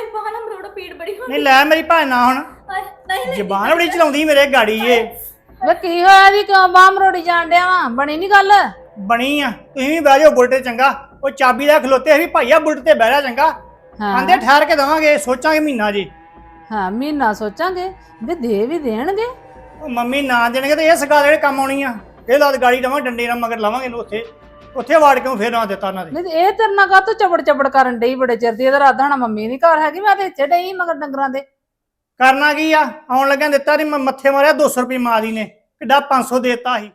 ਮੇਰੀ ਬਾਹਾਂ ਨਾਲ ਮਰੋੜੋ ਪੀੜ ਬੜੀ ਹੁੰਦੀ ਨਹੀਂ ਲੈ ਮੇਰੀ ਭੈਣ ਨਾ ਹੁਣ। ਨਹੀਂ ਲੈਂਦੀ ਜ਼ਬਾਨ ਬੜੀ ਚਲਾਉਂਦੀ ਮੇਰੇ ਗਾੜੀ ਏ ਵੇ ਕੀ ਹੋਇਆ ਵੀ ਕਿਉਂ ਬਾਹਮ ਰੋੜੀ ਜਾਣ ਡਿਆ ਵਾ? ਬਣੀ ਨਹੀਂ ਗੱਲ? ਬਣੀ ਆ। ਤੁਸੀਂ ਵੀ ਬਹਿ ਜਾਓ ਬੁਲਟ ਤੇ ਚੰਗਾ। ਉਹ ਚਾਬੀ ਦਾ ਖਲੋਤੇ ਸੀ ਭਾਈਆ ਬੁਲਟ ਤੇ ਬਹਿ ਜਾ ਚੰਗਾ। ਹਾਂ। ਆਂਦੇ ਠਹਿਰ ਕੇ ਦਵਾਂਗੇ ਸੋਚਾਂਗੇ ਮਹੀਨਾ ਜੀ। ਹਾਂ ਮਹੀਨਾ ਸੋਚਾਂਗੇ। ਵੀ ਦੇ ਵੀ ਦੇਣਗੇ। ਉਹ ਮੰਮੀ ਨਾ ਦੇਣਗੇ ਤੇ ਇਹ ਸਗਾ ਜਿਹੜੇ ਕੰਮ ਆਉਣੀ ਆ। ਇਹ ਲਾਦ ਗਾੜੀ ਦਵਾਂ ਡੰਡੇ ਨਾਲ ਮਗਰ ਲਾਵਾਂਗੇ ਇਹਨੂੰ ਉੱਥੇ। ਉੱਥੇ ਵਾੜ ਕੇ ਫੇਰ ਨਾ ਦਿੱਤਾ ਉਹਨਾਂ ਦੇ ਨਹੀਂ ਤੇ ਇਹ ਤੇਰੇ ਨਾਲ ਕਾਹਤੋਂ ਚਬੜ ਚਬੜ ਕਰਨ ਡਈ ਬੜੇ ਚਿਰ ਦੀ? ਇਹਦਾ ਰਾਦਾ ਹਣਾ ਮੰਮੀ ਨਹੀਂ ਘਰ ਹੈਗੀ ਮੈਂ ਤੇ ਇੱਥੇ ਡਈ ਮਗਰ ਡੰਗਰਾਂ ਦੇ। ਕਰਨਾ ਕੀ ਆ? ਆਉਣ ਲੱਗਿਆ ਦਿੱਤਾ ਨਹੀਂ ਮੈਂ ਮੱਥੇ ਮਾਰਿਆ 200 ਰੁਪਏ ਮਾਂ ਦੀ ਨੇ। ਕਿੱਡਾ 500 ਦੇਤਾ ਸੀ।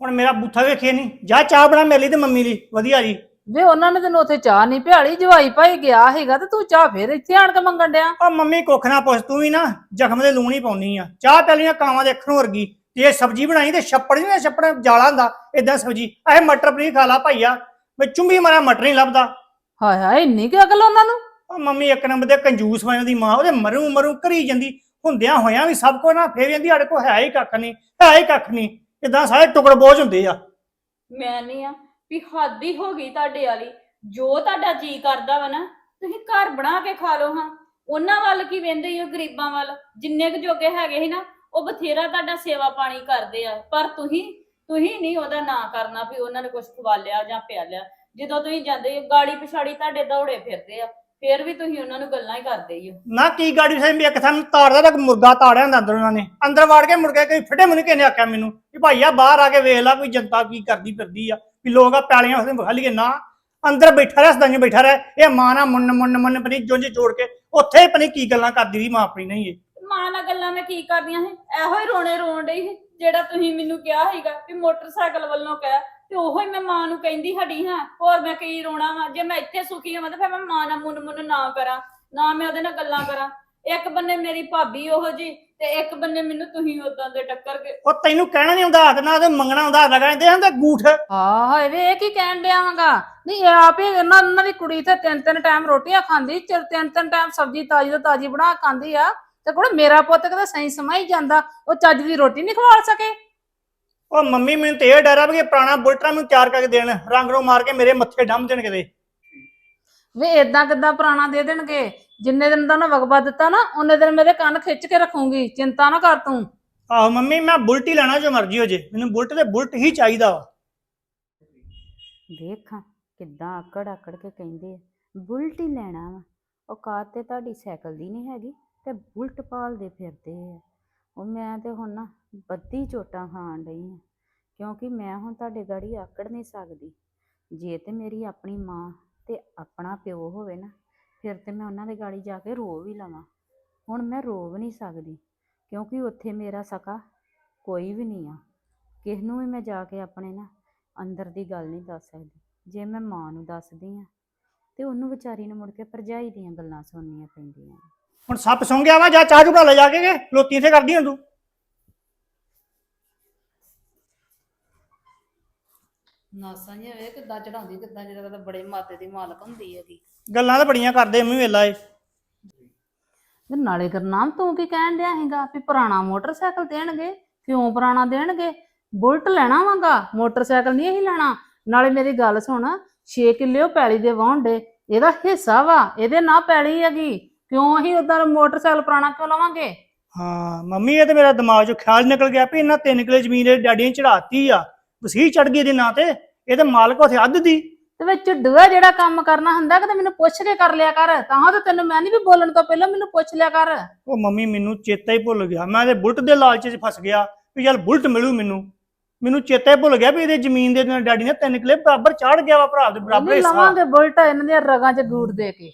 ਹੁਣ ਮੇਰਾ ਬੂਥਾ ਵੇਖੇ ਨਹੀਂ ਜਾ ਚਾਹ ਬਣਾ ਮੇਰੇ ਲਈ ਤੇ ਮੰਮੀ ਲਈ। ਵਧੀਆ ਜੀ। ਵੇ ਉਹਨਾਂ ਨੇ ਤੈਨੂੰ ਉੱਥੇ ਚਾਹ ਨਹੀਂ ਪਿਆਲੀ ਜਵਾਈ ਭਾਈ ਗਿਆ ਹੈਗਾ ਤੇ ਤੂੰ ਚਾਹ ਫੇਰ ਇੱਥੇ ਆਣ ਕੇ ਮੰਗਣ ਡਿਆ। ਉਹ ਮੰਮੀ ਕੁੱਖ ਨਾ ਪੁੱਛ ਤੂੰ ਵੀ ਨਾ ਜ਼ਖਮ ਦੇ ਲੂਣ ਹੀ ਪਾਉਣੀ ਆ। ਚਾਹ ਪਿਆਲੀਆਂ ਕਾਵਾਂ ਦੇ ਅੱਖਰੋਂ ਵਰਗੀ। ਇਹ ਸਬਜ਼ੀ ਬਣਾਈ ਤੇ ਛੱਪੜ ਨਹੀਂ ਛੱਪੜ ਜਾਲਾ ਹੁੰਦਾ ਇਦਾਂ ਸਬਜ਼ੀ। ਇਹ ਮਟਰ ਪਨੀਰ ਖਾ ਲਾ ਭਾਈਆ ਮੈਂ ਚੁੰਬੀ ਮਾਰਾ ਮਟਰ ਨਹੀਂ ਲੱਭਦਾ। ਹਾਏ ਹਾਏ ਇੰਨੀ ਕਿ ਅਕਲ ਉਹਨਾਂ ਨੂੰ? ਉਹ ਮੰਮੀ ਇੱਕ ਨੰਬਰ ਦੇ ਕੰਜੂਸ ਵਾਂ ਦੀ ਮਾਂ ਉਹਦੇ ਮਰੂ ਮਰੂ ਕਰੀ ਜਾਂਦੀ। ਹੁੰਦਿਆਂ ਹੋਇਆਂ ਵੀ ਸਭ ਕੋ ਨਾ ਫੇਰ ਜਾਂਦੀ ਸਾਡੇ ਕੋ ਹੈ ਹੀ ਕੱਖ ਨਹੀਂ ਹੈ ਹੀ ਕੱਖ ਨਹੀਂ ਇਦਾਂ ਸਾਰੇ ਟੁਕੜ ਬੋਝ ਹੁੰਦੇ ਆ। ਮੈਂ ਨਹੀਂ ਆ ਵੀ ਹੱਦ ਹੀ ਹੋ ਗਈ ਤੁਹਾਡੇ ਵਾਲੀ। ਜੋ ਤੁਹਾਡਾ ਜੀ ਕਰਦਾ ਵਾ ਨਾ ਤੁਸੀਂ ਘਰ ਬਣਾ ਕੇ ਖਾ ਲਓ ਹਾਂ। ਉਹਨਾਂ ਵੱਲ ਕੀ ਵੇਂਦੇ ਹੀ ਹੋ ਗਰੀਬਾਂ ਵੱਲ? ਜਿੰਨੇ ਕੁ ਜੋਗੇ ਹੈਗੇ ਸੀ ਨਾ ਉਹ ਬਥੇਰਾ ਤੁਹਾਡਾ ਸੇਵਾ ਪਾਣੀ ਕਰਦੇ ਆ ਪਰ ਤੁਸੀਂ ਤੁਸੀਂ ਨਹੀਂ ਉਹਦਾ ਨਾਂ ਕਰਨਾ ਵੀ ਉਹਨਾਂ ਨੇ ਕੁਝ ਖਵਾ ਲਿਆ ਜਾਂ ਪਿਆ ਲਿਆ। ਜਦੋਂ ਤੁਸੀਂ ਜਾਂਦੇ ਹੋ, ਗਾੜੀ ਪਿਛਾੜੀ ਤੁਹਾਡੇ ਦੌੜੇ ਫਿਰਦੇ ਆ ਫੇਰ ਵੀ ਤੁਸੀਂ ਉਹਨਾਂ ਨੂੰ ਗੱਲਾਂ ਹੀ ਕਰਦੇ ਹੀ ਹੋ। ਨਾ ਕੀ ਗਾੜੀ ਸਾਈਂ ਵੀ ਇੱਕ ਥਾਂ ਤਾੜਦਾ ਤਾਂ ਮੁਰਗਾ ਤਾੜਿਆ ਹੁੰਦਾ ਅੰਦਰ ਉਹਨਾਂ ਨੇ। ਅੰਦਰ ਵਾੜ ਕੇ ਮੁੜ ਕੇ ਕੋਈ ਫਿੱਟੇ ਮੈਨੂੰ ਕਿਸੇ ਨੇ ਆਖਿਆ ਮੈਨੂੰ ਵੀ ਆ ਬਾਹਰ ਆ ਕੇ ਵੇਖ ਲੈ ਕੋਈ ਜਨਤਾ ਕੀ ਕਰਦੀ ਫਿਰਦੀ ਆ ਵੀ ਲੋਕ ਆ ਪੈਲੀਆਂ ਉਸਨੇ ਵਿਖਾ ਲਈਏ। ਨਾ ਅੰਦਰ ਬੈਠਾ ਰਿਹਾ ਸਦਾਈਆਂ ਬੈਠਾ ਰਿਹਾ ਇਹ ਮਾਂ ਨਾ ਮੁੰਨ ਮੁੰਨ ਮੁੰਨ ਪਨੀ ਜੁੰਝ ਜੋੜ ਕੇ ਉੱਥੇ ਹੀ ਪਨੀ ਕੀ ਗੱਲਾਂ ਕਰਦੀ ਰਹੀ ਮਾਂ ਆਪਣੀ ਨਹੀਂ ਇਹ। ਮਾਂ ਨਾਲ ਗੱਲਾਂ ਮੈਂ ਕੀ ਕਰਦੀਆਂ ਸੀ? ਇਹੋ ਹੀ ਰੋਣੇ ਰੋਣ ਡਈ ਸੀ ਜਿਹੜਾ ਤੁਸੀਂ ਮੈਨੂੰ ਕਿਹਾ ਸੀਗਾ ਵੀ ਮੋਟਰਸਾਈਕਲ ਵੱਲੋਂ ਕਹਿ ਤੇ ਉਹੋ ਹੀ ਮੈਂ ਮਾਂ ਨੂੰ ਕਹਿੰਦੀ ਹਟੀ ਹਾਂ। ਹੋਰ ਮੈਂ ਕੀ ਰੋਣਾ ਵਾ? ਜੇ ਮੈਂ ਇੱਥੇ ਸੁਖੀ ਹਾਂ ਤਾਂ ਫਿਰ ਮੈਂ ਮਾਂ ਨਾਲ ਮੁੰਨ ਮੁੰਨ ਨਾ ਕਰਾਂ ਨਾ ਮੈਂ ਉਹਦੇ ਨਾਲ ਗੱਲਾਂ ਕਰਾਂ। ਇੱਕ ਬੰਨੇ ਮੇਰੀ ਭਾਬੀ ਉਹੋ ਜੀ ਤੇ ਇੱਕ ਬੰਨੇ ਮੈਨੂੰ ਤੁਸੀਂ ਉਦਾਂ ਦੇ ਟੱਕਰ ਕੇ। ਉਹ ਤੈਨੂੰ ਕਹਿਣਾ ਨਹੀਂ ਹੁੰਦਾ ਹੱਥ ਨਾਲ ਤੇ ਮੰਗਣਾ ਹੁੰਦਾ ਹੱਥ ਲਗਾਉਂਦੇ ਹੁੰਦੇ ਗੂਠ। ਹਾਂ ਹਾਏ ਵੇ ਇਹ ਕੀ ਕਹਿਣ ਡਿਆ ਵਾਂਗਾ? ਨਹੀਂ ਇਹ ਆਪ ਹੀ ਇਹਨਾਂ ਉਹਨਾਂ ਦੀ ਕੁੜੀ ਤੇ ਤਿੰਨ ਤਿੰਨ ਟਾਈਮ ਰੋਟੀਆਂ ਖਾਂਦੀ ਚਿਰ ਤਿੰਨ ਤਿੰਨ ਟਾਈਮ ਸਬਜ਼ੀ ਤਾਜੀ ਤੋਂ ਤਾਜੀ ਬਣਾ ਕੇ ਖਾਂਦੀ ਆ। ਤੇ ਕੋਲ ਮੇਰਾ ਪੁੱਤ ਕਦੇ ਸਹੀ ਸਮਾਂ ਹੀ ਜਾਂਦਾ ਉਹ ਚੱਜ ਦੀ ਰੋਟੀ ਨਹੀਂ ਖਵਾ ਸਕੇ। ਉਹ ਮੰਮੀ ਮੈਨੂੰ ਤੇ ਇਹ ਡਰ ਆ ਵੀ ਇਹ ਪੁਰਾਣਾ ਬੁਲਟਰਾ ਮੈਨੂੰ ਤਿਆਰ ਕਰਕੇ ਦੇਣ ਰੰਗ ਰੋ ਮਾਰ ਕੇ ਮੇਰੇ ਮੱਥੇ ਡੰਮ ਦੇਣ ਕਿਤੇ। ਵੇ ਇਦਾਂ ਕਿਦਾਂ ਪੁਰਾਣਾ ਦੇ ਦੇਣਗੇ? ਜਿੰਨੇ ਦਿਨ ਦਾ ਉਹਨਾਂ ਵਗਬਾ ਦਿੱਤਾ ਨਾ ਉਹਨੇ ਦਿਨ ਮੇਰੇ ਕੰਨ ਖਿੱਚ ਕੇ ਰੱਖੂੰਗੀ ਚਿੰਤਾ ਨਾ ਕਰ ਤੂੰ। ਆਹੋ ਮੰਮੀ ਮੈਂ ਬੁਲਟ ਹੀ ਲੈਣਾ ਜੋ ਮਰਜ਼ੀ ਹੋ ਜੇ ਮੈਨੂੰ ਬੁਲਟ ਤੇ ਬੁਲਟ ਹੀ ਚਾਹੀਦਾ ਵਾ। ਵੇਖਾਂ ਕਿੱਦਾਂ ਆਕੜ ਆਕੜ ਕੇ ਕਹਿੰਦੇ ਆ ਬੁਲਟ ਹੀ ਲੈਣਾ ਵਾ। ਔਕਾਤ ਤੇ ਤੁਹਾਡੀ ਸਾਈਕਲ ਦੀ ਨਹੀਂ ਹੈਗੀ? ਤੇ ਬੁਲਟ ਪਾਲਦੇ ਫਿਰਦੇ ਆ। ਉਹ ਮੈਂ ਤੇ ਹੁਣ ਨਾ ਬੱਦੀ ਚੋਟਾਂ ਖਾਣ ਡਈ ਆ, ਕਿਉਂਕਿ ਮੈਂ ਹੁਣ ਤੁਹਾਡੇ ਗਾੜੀ ਆਕੜ ਨਹੀਂ ਸਕਦੀ। ਜੇ ਤੇ ਮੇਰੀ ਆਪਣੀ ਮਾਂ ਤੇ ਆਪਣਾ ਪਿਓ ਹੋਵੇ ਨਾ, ਫਿਰ ਤੇ ਮੈਂ ਉਹਨਾਂ ਦੇ ਗਾੜੀ ਜਾ ਕੇ ਰੋ ਵੀ ਲਵਾਂ। ਹੁਣ ਮੈਂ ਰੋ ਵੀ ਨਹੀਂ ਸਕਦੀ, ਕਿਉਂਕਿ ਉੱਥੇ ਮੇਰਾ ਸਕਾ ਕੋਈ ਵੀ ਨਹੀਂ ਆ। ਕਿਸ ਨੂੰ ਵੀ ਮੈਂ ਜਾ ਕੇ ਆਪਣੇ ਨਾ ਅੰਦਰ ਦੀ ਗੱਲ ਨਹੀਂ ਦੱਸ ਸਕਦੀ। ਜੇ ਮੈਂ ਮਾਂ ਨੂੰ ਦੱਸਦੀ ਆ, ਤੇ ਉਹਨੂੰ ਵਿਚਾਰੀ ਨੂੰ ਮੁੜ ਕੇ ਭਰਜਾਈ ਦੀਆਂ ਗੱਲਾਂ ਸੁਣਨੀਆਂ ਪੈਂਦੀਆਂ। ਹੁਣ ਸੱਪ ਸੌਂ ਗਿਆ ਵਾ ਜਾ ਚਾਹ ਚੁਕਾ ਲੈ ਜਾ ਕੇ ਕਿ ਲੋਤੀ ਇੱਥੇ ਕਰਦੀ ਹੁਣ ਤੂੰ? ਨਾਸਾਂ ਜਿਹਾ ਵੇ ਕਿੱਦਾਂ ਚੜਾਉਂਦੀ ਕਿੱਦਾਂ ਜਿਹੜਾ ਤਾਂ ਬੜੇ ਮਾਤੇ ਦੀ ਮਾਲਕ ਹੁੰਦੀ ਹੈਗੀ। ਗੱਲਾਂ ਤਾਂ ਬੜੀਆਂ ਕਰਦੇ ਮੰਮੀ ਵੇਲਾ ਏ। ਤੇ ਨਾਲੇ ਗੁਰਨਾਮ ਤੂੰ ਕੀ ਕਹਿਣ ਡਿਆ ਹੈਗਾ ਵੀ ਪੁਰਾਣਾ ਮੋਟਰਸਾਈਕਲ ਦੇਣਗੇ? ਕਿਉਂ ਪੁਰਾਣਾ ਦੇਣਗੇ? ਬੁਲਟ ਲੈਣਾ ਵਾਂਗਾ ਮੋਟਰਸਾਈਕਲ ਨਹੀਂ ਹੀ ਲੈਣਾ। ਨਾਲੇ ਮੇਰੀ ਗੱਲ ਸੁਣ 6 ਕਿੱਲੇ ਉਹ ਪੈਲੀ ਦੇ ਵਾਹੁੰਡੇ ਇਹਦਾ ਹਿੱਸਾ ਵਾ ਇਹਦੇ ਨਾਲ ਪੈਲੀ ਹੈਗੀ। ਕਿਉਂ ਅਸੀਂ ਉਦਾਂ ਮੋਟਰਸਾਈਕਲ ਪੁਰਾਣਾ ਕਿਉਂ ਲਵਾਂਗੇ? ਹਾਂ ਮੰਮੀ ਇਹ ਤੇ ਮੇਰਾ ਦਿਮਾਗ 'ਚੋਂ ਖਿਆਲ ਨਿਕਲ ਗਿਆ ਵੀ ਇਹਨਾਂ ਤਿੰਨ ਕਿਲੇ ਜ਼ਮੀਨ ਇਹ ਡੈਡੀ ਨੇ ਚੜਾਤੀ ਆ ਵਸੀ ਚੜ ਗਈ ਇਹਦੇ ਨਾਂ ਤੇ ਇਹ ਤੇ ਮਾਲਕ ਉਥੇ ਅੱਧ ਦੀ। ਤੇ ਵਿੱਚ ਡੂਆ ਜਿਹੜਾ ਕੰਮ ਕਰਨਾ ਹੁੰਦਾ ਕਿ ਮੈਨੂੰ ਪੁੱਛ ਕੇ ਕਰ ਲਿਆ ਕਰ ਤਾਂ ਤਾਂ ਤੈਨੂੰ ਮੈਂ ਨਹੀਂ ਵੀ ਬੋਲਣ ਤੋਂ ਪਹਿਲਾਂ ਮੈਨੂੰ ਪੁੱਛ ਲਿਆ ਕਰ। ਉਹ ਮੰਮੀ ਮੈਨੂੰ ਚੇਤਾ ਹੀ ਭੁੱਲ ਗਿਆ। ਮੈਂ ਤੇ ਬੁਲਟ ਦੇ ਲਾਲਚ 'ਚ ਫਸ ਗਿਆ ਵੀ ਚੱਲ ਬੁਲਟ ਮਿਲੂ ਮੈਨੂੰ। ਮੈਨੂੰ ਚੇਤਾ ਹੀ ਭੁੱਲ ਗਿਆ ਵੀ ਇਹਦੇ ਜ਼ਮੀਨ ਦੇ ਨਾਲ ਡੈਡੀ ਨੇ ਤਿੰਨ ਕਿਲੇ ਬਰਾਬਰ ਚਾੜ ਗਿਆ ਵਾ ਭਰਾ ਦੇ ਬਰਾਬਰ ਹਿੱਸਾ। ਲਵਾਂਗੇ ਬੁਲਟ ਇਹਨਾਂ ਦੀਆਂ ਰਗਾਂ 'ਚ ਗੂੜ ਦੇ ਕੇ।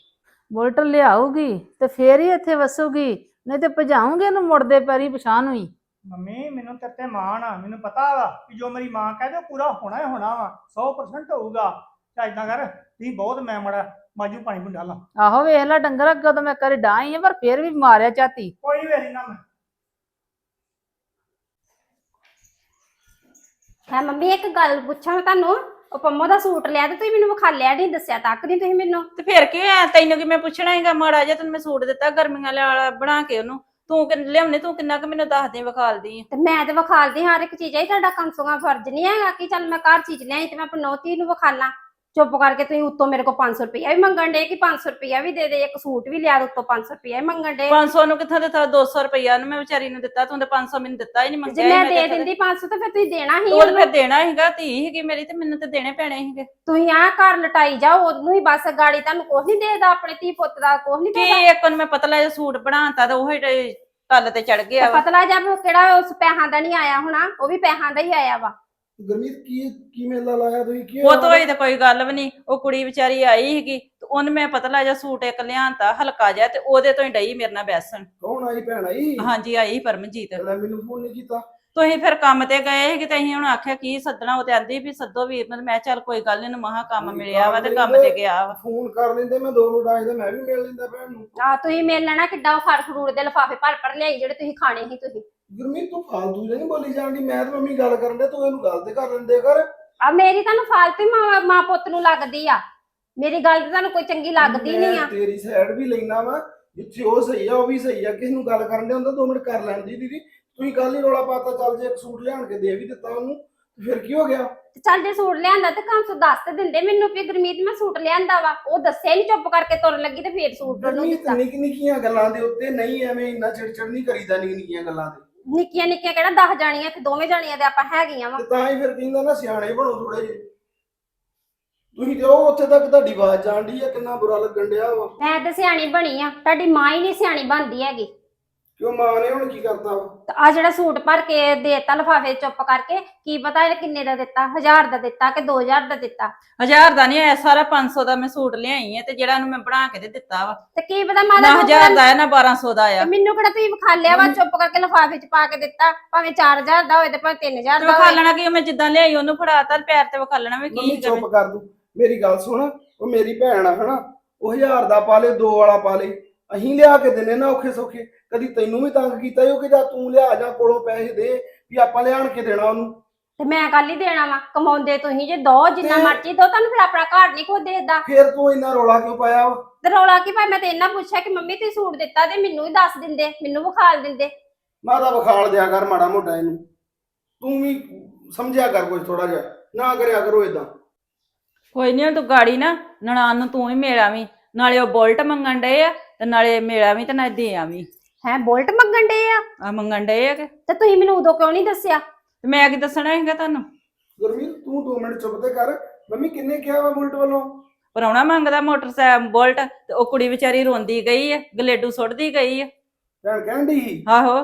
ਬੁਲਟ ਲਿਆਊਗੀ ਤੇ ਫੇਰ ਹੀ ਇੱਥੇ ਵਸੂਗੀ ਨਹੀਂ ਤੇ ਭਜਾਉਂਗੇ ਇਹਨੂੰ ਮੁੜਦੇ ਪੈਰੀ ਪਛਾਣ ਨੂੰ ਹੀ ਮੰਮੀ ਮੈਨੂੰ ਤੇਰੇ ਤੇ ਮਾਣ ਆ ਮੈਨੂੰ ਪਤਾ ਵਾ ਕਿ ਜੋ ਮੇਰੀ ਮਾਂ ਕਹਦੇ ਉਹ ਪੂਰਾ ਹੋਣਾ ਹੀ ਹੋਣਾ ਵਾ 100% ਹੋਊਗਾ। ਤਾਂ ਇਦਾਂ ਕਰ ਤੁਸੀਂ ਬਹੁਤ ਮੈਂ ਮੜਾ ਮਾਜੂ ਪਾਣੀ ਪੁੰਡਾ ਲਾ। ਆਹੋ ਵੇਖ ਲੈ ਡੰਗਰ ਅੱਗੇ ਤਾਂ ਮੈਂ ਕਰੀ ਡਾਈ ਆ ਪਰ ਫੇਰ ਵੀ ਮਾਰਿਆ ਝਾਤੀ ਕੋਈ ਨਹੀਂ ਵੇਖੀ ਨਾ ਮੈਂ। ਹੈ ਮੰਮੀ ਇੱਕ ਗੱਲ ਪੁੱਛਾਂ ਤੁਹਾਨੂੰ? ਉਹ ਪੰਮੋ ਦਾ ਸੂਟ ਲਿਆ ਤੇ ਤੁਸੀਂ ਮੈਨੂੰ ਵਿਖਾ ਲਿਆ ਨਹੀਂ ਦੱਸਿਆ ਤੱਕ ਨਹੀਂ ਤੁਸੀਂ ਮੈਨੂੰ? ਤੇ ਫਿਰ ਕੀ ਹੋਇਆ? ਤੈਨੂੰ ਕਿ ਮੈਂ ਪੁੱਛਣਾ ਹੈਗਾ? ਮਾੜਾ ਜਿਹਾ ਤੈਨੂੰ ਮੈਂ ਸੂਟ ਦਿੱਤਾ ਗਰਮੀਆਂ ਵਾਲਾ ਬਣਾ ਕੇ ਉਹਨੂੰ। ਤੂੰ ਕਿ ਲਿਆਉਣੇ ਤੂੰ ਕਿੰਨਾ ਕੁ ਮੈਨੂੰ ਦੱਸ ਦੇ ਵਿਖਾਲਦੀ ਆ? ਤੇ ਮੈਂ ਤੇ ਵਿਖਾਲਦੀ ਹਰ ਇੱਕ ਚੀਜ਼ ਹੈ ਤੁਹਾਡਾ ਕਮਸੋਗਾ ਫਰਜ਼ ਨਹੀਂ ਹੈਗਾ ਕਿ ਚੱਲ ਮੈਂ ਘਰ ਚੀਜ਼ ਲਿਆਈ ਤੇ ਮੈਂ ਆਪਣੀ ਨੋਤੀ ਨੂੰ ਵਿਖਾਲਾਂ। ਚੁੱਪ ਕਰਕੇ ਤੁਸੀਂ ਉੱਤੋਂ ਮੇਰੇ ਕੋਲ 500 ਰੁਪਇਆ ਵੀ ਮੰਗਣ ਡੇ ਕਿ 500 ਰੁਪਇਆ ਵੀ ਦੇ ਦੇ ਇੱਕ ਸੂਟ ਵੀ ਲਿਆ ਦੇ ਉੱਤੋਂ 500 ਰੁਪਇਆ ਵੀ ਮੰਗਣ ਡੇ 500 ਨੂੰ ਕਿੱਥੋਂ ਦਿੱਤਾ? 200 ਰੁਪਇਆ ਨੂੰ ਮੈਂ ਵਿਚਾਰੀ ਨੂੰ ਦਿੱਤਾ ਤੂੰ ਤੇ 500 ਮੈਨੂੰ ਦਿੱਤਾ ਹੀ ਨਹੀਂ ਮੰਗਿਆ ਜੇ ਮੈਂ ਦੇ ਦਿੰਦੀ 500 ਤਾਂ ਫਿਰ ਤੁਸੀਂ ਦੇਣਾ ਹੀ ਉਹਨੂੰ। ਫਿਰ ਦੇਣਾ ਸੀਗਾ ਧੀ ਸੀਗੀ ਮੇਰੀ ਤੇ ਮੈਨੂੰ ਤੇ ਦੇਣੇ ਪੈਣੇ ਸੀਗੇ। ਤੁਸੀਂ ਆ ਘਰ ਲਟਾਈ ਜਾਓ ਉਹਨੂੰ ਹੀ ਬਸ ਗਾੜੀ ਤੁਹਾਨੂੰ ਕੁਝ ਨਹੀਂ ਦੇਦਾ ਆਪਣੇ ਧੀ ਪੁੱਤ ਦਾ ਕੁਝ ਨਹੀਂ ਕੀ ਦੇਦਾ ਇੱਕ ਨੂੰ ਮੈਂ ਪਤਲਾ ਜਿਹਾ ਸੂਟ ਬਣਾਤਾ ਤੇ ਉਹ ਹੀ ਟੱਲ ਤੇ ਚੜ ਗਿਆ ਵਾ। ਪਤਲਾ ਜਿਹਾ ਵੀ ਕਿਹੜਾ ਉਸ ਪੈਸਿਆਂ ਦਾ ਨਹੀਂ ਆਇਆ ਹੋਣਾ ਉਹ ਵੀ ਪੈਸਿਆਂ ਦਾ ਹੀ ਆਇਆ ਵਾ। ਗੁਰਮੀਤ ਕੀ ਕੀ ਮੇਲਾ ਲਾਇਆ ਤੁਸੀਂ? ਕੀ ਉਹ? ਤੋਂ ਹੋਈ ਤੇ ਕੋਈ ਗੱਲ ਵੀ ਨਹੀਂ। ਉਹ ਕੁੜੀ ਵਿਚਾਰੀ ਆਈ ਸੀਗੀ ਤੇ ਉਹਨੇ ਮੈਂ ਪਤਲਾ ਜਿਹਾ ਸੂਟ ਇੱਕ ਲਿਆਂਤਾ ਹਲਕਾ ਜਿਹਾ ਤੇ ਉਹਦੇ ਤੋਂ ਹੀ ਡਈ ਮੇਰੇ ਨਾਲ ਬੈਸਣ। ਕੌਣ ਆਈ ਭੈਣ ਆਈ? ਹਾਂਜੀ ਆਈ ਪਰਮਜੀਤ। ਲੈ ਮੈਨੂੰ ਫੋਨ ਨਹੀਂ ਕੀਤਾ। ਤੁਸੀਂ ਫਿਰ ਕੰਮ ਤੇ ਗਏ ਸੀਗੇ ਤੇ ਅਸੀਂ ਹੁਣ ਆਖਿਆ ਕੀ ਸੱਦਣਾ ਉਹ ਤੇ ਆਂਦੀ ਵੀ ਸੱਦੋ ਵੀਰ ਨੂੰ ਤੇ ਮੈਂ ਕਿਹਾ ਚੱਲ ਕੋਈ ਗੱਲ ਨੀ ਇਹਨੂੰ ਮਹਾ ਕੰਮ ਮਿਲਿਆ ਵਾ ਤੇ ਕੰਮ ਨਹੀਂ ਤੇ ਗਿਆ ਵਾ। ਫੋਨ ਕਰ ਲੈਂਦੇ ਮੈਂ ਦੋ ਆਏ ਤਾਂ ਮੈਂ ਵੀ ਮਿਲ ਲੈਂਦਾ ਭੈਣ ਨੂੰ। ਆ ਤੁਸੀਂ ਮਿਲ ਲੈਣਾ ਕਿੱਡਾ ਫੜ ਫਰੂਟ ਦੇ ਲਿਫਾਫੇ ਭਰ ਭਰ ਲਿਆਈ ਜਿਹੜੇ ਤੁਸੀਂ ਖਾਣੇ ਸੀ ਤੁਸੀਂ। ਗੁਰਮੀਤ ਤੂੰ ਫਾਲਤੂ ਜਿਹਾ ਨਹੀਂ ਬੋਲੀ ਜਾਂਦੀ ਮੈਂ ਤੇ ਮੰਮੀ ਗੱਲ ਕਰਨ ਦੇ ਤੂੰ ਇਹਨੂੰ ਗੱਲ ਤੇ ਕਰ ਲੈਂਦੇ ਕਰ। ਆ ਮੇਰੀ ਤੁਹਾਨੂੰ ਫਾਲਤੂ ਹੀ ਮਾਂ ਮਾਂ ਪੁੱਤ ਨੂੰ ਲੱਗਦੀ ਆ। ਮੇਰੀ ਗੱਲ ਤੇ ਤੁਹਾਨੂੰ ਕੋਈ ਚੰਗੀ ਲੱਗਦੀ ਨਹੀਂ ਆ। ਮੈਂ ਤੇਰੀ ਸਾਈਡ ਵੀ ਲੈਣਾ ਵਾ ਜਿੱਥੇ ਉਹ ਸਹੀ ਆ ਉਹ ਵੀ ਸਹੀ ਆ ਕਿਸੇ ਨੂੰ ਗੱਲ ਕਰਨ ਦੇ ਹੁੰਦਾ ਦੋ ਮਿੰਟ ਕਰ ਲੈਂਦੀ ਦੀਦੀ। ਤੁਸੀਂ ਕੱਲ ਹੀ ਰੋਲਾ ਪਾਤਾ ਚੱਲ ਜੇ ਇੱਕ ਸੂਟ ਲਿਆਣ ਕੇ ਦੇ ਵੀ ਦਿੱਤਾ ਉਹਨੂੰ ਤੇ ਫਿਰ ਕੀ ਹੋ ਗਿਆ? ਤੇ ਚੱਲ ਜੇ ਸੂਟ ਲਿਆਂਦਾ ਤੇ ਕੰਮ ਸੋ ਦੱਸ ਤੇ ਦਿੰਦੇ ਮੈਨੂੰ ਵੀ ਗੁਰਮੀਤ ਮੈਂ ਸੂਟ ਲਿਆਂਦਾ ਵਾ। ਉਹ ਦੱਸਿਆ ਨਹੀਂ ਚੁੱਪ ਕਰਕੇ ਤੁਰਨ ਲੱਗੀ ਤੇ ਫੇਰ ਸੂਟ ਉਹਨੂੰ ਗੁਰਮੀਤ ਦਿੱਤਾ। ਨਿੱਕੀ ਨਿੱਕੀਆਂ ਗੱਲਾਂ ਦੇ ਉੱਤੇ ਨਹੀਂ ਐਵੇਂ ਇੰਨਾ ਚਿੜਚਿੜ ਨਹੀਂ ਕਰੀਦਾ ਨਿੱਕੀ ਨਿੱਕੀਆਂ ਗੱਲਾਂ ਤੇ ਨਿੱਕੀਆਂ ਨਿੱਕੀਆਂ ਕਿਹੜਾ 10 ਜਾਣੀਆਂ ਤੇ ਦੋਵੇਂ ਜਾਣੀਆਂ ਤੇ ਆਪਾਂ ਹੈਗੀਆਂ ਵਾ। ਤੇ ਤਾਂ ਹੀ ਫਿਰ ਕਹਿੰਦਾ ਨਾ ਸਿਆਣੇ ਬਣੋ ਥੋੜੇ ਜਿਹੇ। ਤੁਸੀਂ ਤੇ ਉਹ ਉੱਥੇ ਤੱਕ ਤੁਹਾਡੀ ਆਵਾਜ਼ ਜਾਣਦੀ ਆ ਕਿੰਨਾ ਬੁਰਾ ਲੱਗਣ ਡਿਆ ਵਾ। ਮੈਂ ਤੇ ਸਿਆਣੀ ਬਣੀ ਆ ਤੁਹਾਡੀ ਮਾਂ ਹੀ ਨਹੀਂ ਸਿਆਣੀ ਬਣਦੀ ਹੈਗੀ। ਕਿਉਂ ਮਾਂ ਨੇ ਹੁਣ ਕੀ ਕਰਤਾ ਵਾ? ਆ ਜਿਹੜਾ ਸੂਟ ਭਰ ਕੇ ਦੇਤਾ ਲਫਾਫੇ ਚੁੱਪ ਕਰਕੇ ਕੀ ਪਤਾ ਇਹ ਕਿੰਨੇ ਦਾ ਦਿੱਤਾ? 1000 ਦਾ ਦਿੱਤਾ ਕਿ 2000 ਦਾ ਦਿੱਤਾ? ਹਜ਼ਾਰ ਦਾ ਨਹੀਂ ਆਇਆ ਸਾਰਾ 500 ਦਾ ਮੈਂ ਸੂਟ ਲਿਆਈ ਹੈ ਤੇ ਜਿਹੜਾ ਉਹਨੂੰ ਮੈਂ ਬਣਾ ਕੇ ਤੇ ਦਿੱਤਾ ਵਾ। ਤੇ ਕੀ ਪਤਾ ਮਾਦਾ ਨਾ ਹਜ਼ਾਰ ਦਾ ਆਇਆ ਨਾ 1200 ਦਾ ਆਇਆ। ਤੇ ਮੈਨੂੰ ਕਿਹੜਾ ਤੁਸੀਂ ਵਿਖਾ ਲਿਆ ਵਾ ਚੁੱਪ ਕਰਕੇ ਲਫਾਫੇ ਚ ਪਾ ਕੇ ਦਿੱਤਾ ਭਾਵੇਂ 4000 ਦਾ ਹੋਏ ਤੇ ਭਾਵੇਂ 3000 ਤੇ ਦਾ ਵਿਖਾ ਹੋਏ ਲੈਣਾ ਕਿ ਮੈਂ ਜਿੱਦਾਂ ਲਿਆਈ ਉਹਨੂੰ ਫੜਾਤਾ ਤੇ ਪੈਰ ਤੇ ਵਿਖਾ ਲੈਣਾ ਵੀ ਮੰਮੀ ਕੀ ਕਰੇ। ਚੁੱਪ ਕਰ ਦੂ ਮੇਰੀ ਗੱਲ ਸੁਣ ਉਹ ਮੇਰੀ ਭੈਣ ਆ ਹਨਾ? ਉਹ ਹਜ਼ਾਰ ਦਾ ਪਾ ਲੇ ਦੋ ਵਾਲਾ ਪਾ ਲੇ। ਅਹੀਂ ਲਿਆ ਕੇ ਦਿੰਨੇ ਨਾ ਔਖੇ ਸੌਖੇ। ਕਦੀ ਤੈਨੂੰ ਵੀ ਤੰਗ ਕੀਤਾ ਈ ਉਹ ਕਿ ਜਾਂ ਤੂੰ ਲਿਆ ਜਾਂ ਕੋਲੋਂ ਪੈਸੇ ਦੇ ਵੀ ਆਪਾਂ ਲਿਆਣ ਕੇ ਦੇਣਾ ਉਹਨੂੰ। ਤੇ ਮੈਂ ਕੱਲ ਹੀ ਦੇਣਾ ਵਾ ਕਮਾਉਂਦੇ ਤੁਸੀਂ ਜੇ ਦੋ ਜਿੰਨਾ ਤੇ- ਮਰਜ਼ੀ ਦੋ ਤੁਹਾਨੂੰ ਫਿਰ ਆਪਣਾ ਘਰ ਨਹੀਂ ਕੋ ਦੇਦਾ ਫੇਰ ਤੂੰ ਇੰਨਾ ਰੌਲਾ ਕਿਉਂ ਪਾਇਆ ਵਾ? ਤੇ ਰੌਲਾ ਕੀ ਭਾਈ ਮੈਂ ਤੇ ਇਹਨਾਂ ਪੁੱਛਿਆ ਕਿ ਮੰਮੀ ਤੁਸੀਂ ਸੂਟ ਦਿੱਤਾ ਤੇ ਮੈਨੂੰ ਹੀ ਦੱਸ ਦਿੰਦੇ ਮੈਨੂੰ ਵਿਖਾਲ ਦਿੰਦੇ। ਮਾਤਾ ਵਿਖਾਲ ਦਿਆ ਕਰ ਮਾੜਾ ਮੋਟਾ ਇਹਨੂੰ। ਤੂੰ ਵੀ ਸਮਝਿਆ ਕਰ ਕੁਝ ਥੋੜਾ ਜਿਹਾ ਨਾ ਕਰਿਆ ਕਰੋ ਇਦਾਂ ਕੋਈ ਨਹੀਂ ਤੂੰ ਗਾੜੀ ਨਾ ਨਨਾਣ ਨੂੰ ਤੂੰ ਹੀ ਮੇਲਾ ਵੀ ਨਾਲੇ ਉਹ ਬੋਲਟ ਮੰਗਣ ਡਏ ਆ ਤੇ ਨਾਲੇ ਮੇਲਾ ਵੀ ਤੇ ਨਾਲੇ ਦੇ ਆਵੀਂ। ਹੈ ਬੋਲਟ ਮੰਗਣ ਡੇ ਆ? ਆ ਮੰਗਣ ਡਏ ਆ ਕਿ? ਤੇ ਤੁਸੀਂ ਮੈਨੂੰ ਉਦੋਂ ਕਿਉਂ ਨਹੀਂ ਦੱਸਿਆ? ਤੇ ਮੈਂ ਕੀ ਦੱਸਣਾ ਹੈਗਾ ਤੁਹਾਨੂੰ? ਗੁਰਮੀਤ ਤੂੰ 2 ਮਿੰਟ ਚੁੱਪ ਤੇ ਕਰ। ਮੰਮੀ ਕਿੰਨੇ ਕਿਹਾ ਵਾ ਬੁਲਟ ਵੱਲੋਂ? ਪਰੌਣਾ ਮੰਗਦਾ ਮੋਟਰਸਾਈਕਲ ਬੋਲਟ ਤੇ ਉਹ ਕੁੜੀ ਵਿਚਾਰੀ ਰੋਂਦੀ ਗਈ ਹੈ ਗਲੇਡੂ ਸੁੱਟਦੀ ਗਈ ਹੈ ਭੈਣ ਕਹਿੰਦੀ ਸੀ? ਆਹੋ।